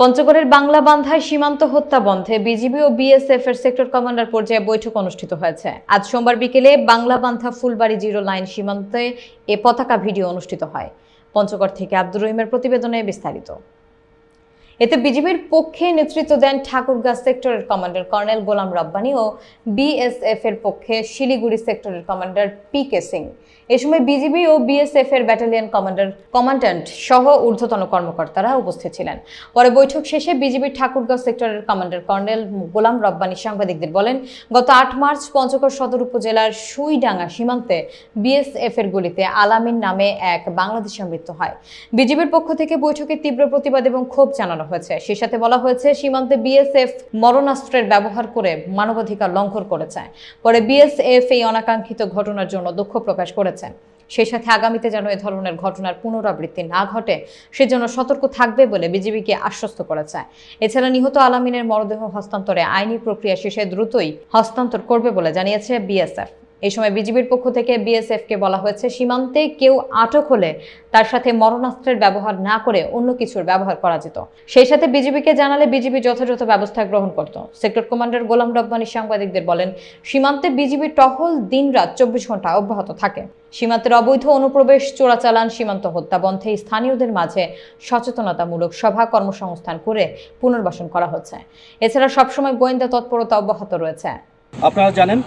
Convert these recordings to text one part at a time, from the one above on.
পঞ্চগড়ের বাংলা বান্ধায় সীমান্ত হত্যা বন্ধে বিজিবি ও বিএসএফ এর সেক্টর কমান্ডার পর্যায়ে বৈঠক অনুষ্ঠিত হয়েছে। আজ সোমবার বিকেলে বাংলা বান্ধা ফুলবাড়ি জিরো লাইন সীমান্তে এ পতাকা ভিডিও অনুষ্ঠিত হয়। পঞ্চগড় থেকে আব্দুর রহিমের প্রতিবেদনে বিস্তারিত। এতে বিজিবির পক্ষে নেতৃত্ব দেন ঠাকুরগাঁ সেক্টরের কমান্ডার কর্নেল গোলাম রব্বানী ও বিএসএফ এর পক্ষে শিলিগুড়ি সেক্টরের কমান্ডার পি কে সিং। এ সময় বিজিবি ও বিএসএফ এর ব্যাটালিয়ন কমান্ডার কমান্ড্যান্ট সহ ঊর্ধ্বতন কর্মকর্তারা উপস্থিত ছিলেন। পরে বৈঠক শেষে বিজিবির ঠাকুরগাঁও সেক্টরের কমান্ডার কর্নেল গোলাম রব্বানি সাংবাদিকদের বলেন, গত আট মার্চ পঞ্চগড় সদর উপজেলার সুইডাঙ্গা সীমান্তে বিএসএফ এর গুলিতে আলামিন নামে এক বাংলাদেশি মৃত্যু হয়। বিজিবির পক্ষ থেকে বৈঠকে তীব্র প্রতিবাদ এবং ক্ষোভ জানানো হয়েছে। সে সাথে বলা হয়েছে, সীমান্তে বিএসএফ মরণাস্ত্রের ব্যবহার করে মানবাধিকার লঙ্ঘন করেছে। পরে বিএসএফ এই অনাকাঙ্ক্ষিত ঘটনার জন্য দুঃখ প্রকাশ করেছে। সেই সাথে আগামীতে যেন এ ধরনের ঘটনার পুনরাবৃত্তি না ঘটে, সেজন্য সতর্ক থাকবে বলে বিজিবিকে আশ্বস্ত করেছে। এছাড়া নিহত আলামিনের মরদেহ হস্তান্তরে আইনি প্রক্রিয়া শেষে দ্রুতই হস্তান্তর করবে বলে জানিয়েছে বিএসএফ। এই সময় বিজিবির পক্ষ থেকে বিএসএফ কে বলা হয়েছে, সীমান্তে কেউ আটক হলে তার সাথে মরণাস্ত্রের ব্যবহার না করে অন্য কিছুর ব্যবহার করা যেত। সেই সাথে বিজিবিকে জানালে বিজিবি যথাযথ ব্যবস্থা গ্রহণ করত। সেক্টর কমান্ডার গোলাম রব্বানী সাংবাদিকদের বলেন, সীমান্তে বিজিবির টহল দিনরাত চব্বিশ ঘণ্টা অব্যাহত থাকে। সীমান্তের অবৈধ অনুপ্রবেশ, চোরাচালান, সীমান্ত হত্যা বন্ধে স্থানীয়দের মাঝে সচেতনতামূলক সভা, কর্মসংস্থান করে পুনর্বাসন করা হচ্ছে। এছাড়া সবসময় গোয়েন্দা তৎপরতা অব্যাহত রয়েছে। আপনারা জানেন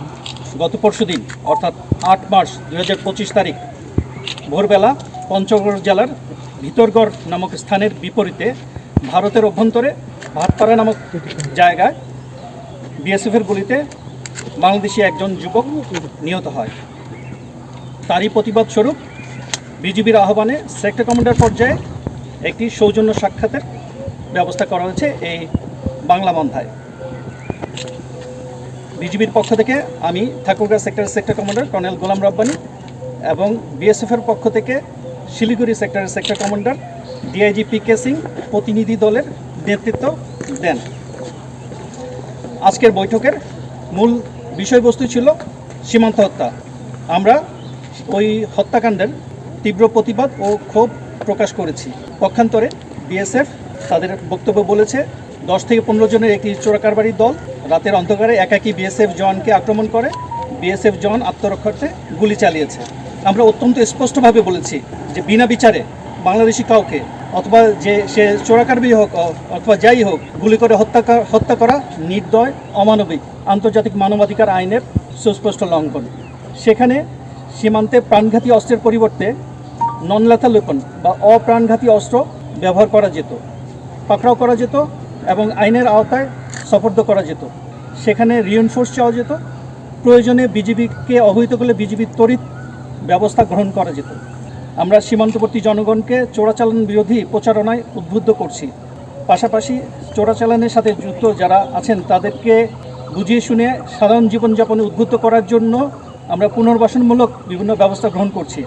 গত পরশু দিন, অর্থাৎ আট মার্চ দু হাজার পঁচিশ তারিখ, ভোরবেলা পঞ্চগড় জেলার ভিতরগড় নামক স্থানের বিপরীতে ভারতের অভ্যন্তরে ভাতপাড়া নামক জায়গায় বিএসএফের গুলিতে বাংলাদেশি একজন যুবক নিহত হয়। তারই প্রতিবাদ স্বরূপ বিজিবির আহ্বানে সেক্টর কমান্ডার পর্যায়ে একটি সৌজন্য সাক্ষাতের ব্যবস্থা করা হয়েছে এই বাংলা বন্ধায়। বিজিবির পক্ষ থেকে আমি Thakurgaon sector sector commander colonel Golam Rabbani এবং বিএসএফের পক্ষ থেকে শিলিগুড়ি সেক্টরের sector commander DIG P K Singh প্রতিনিধি দলের নেতৃত্ব দেন। আজকের বৈঠকের মূল বিষয়বস্তু ছিল সীমান্ত হত্যা। আমরা ওই হত্যাকাণ্ডের তীব্র প্রতিবাদ ও ক্ষোভ প্রকাশ করেছি। পক্ষান্তরে বিএসএফ তাদের বক্তব্য বলেছে, দশ থেকে পনেরো জনের একটি চোরাকারবারির দল রাতের অন্ধকারে একাকী বিএসএফ জওয়ানকে আক্রমণ করে। বিএসএফ জওয়ান আত্মরক্ষার্থে গুলি চালিয়েছে। আমরা অত্যন্ত স্পষ্টভাবে বলেছি যে বিনা বিচারে বাংলাদেশি কাউকে, অথবা যে সে চোরাকারবি হোক অথবা যাই হোক, গুলি করে হত্যা হত্যা করা নির্দয়, অমানবিক, আন্তর্জাতিক মানবাধিকার আইনের সুস্পষ্ট লঙ্ঘন। সেখানে সীমান্তে প্রাণঘাতী অস্ত্রের পরিবর্তে নন ওয়েপন বা অপ্রাণঘাতী অস্ত্র ব্যবহার করা যেত, পাকড়াও করা যেত এবং আইনের আওতায় সফর্দ করা যেত। সেখানে রিএনফোর্স চাওয়া যেত। প্রয়োজনে বিজিবিকে অবহিত করলে বিজিবির তড়িৎ ব্যবস্থা গ্রহণ করা যেত। আমরা সীমান্তবর্তী জনগণকে চোরাচালান বিরোধী প্রচারণায় উদ্বুদ্ধ করছি। পাশাপাশি চোরাচালানের সাথে যুক্ত যারা আছেন, তাদেরকে বুঝিয়ে শুনে সাধারণ জীবনযাপনে উদ্বুদ্ধ করার জন্য আমরা পুনর্বাসনমূলক বিভিন্ন ব্যবস্থা গ্রহণ করছি।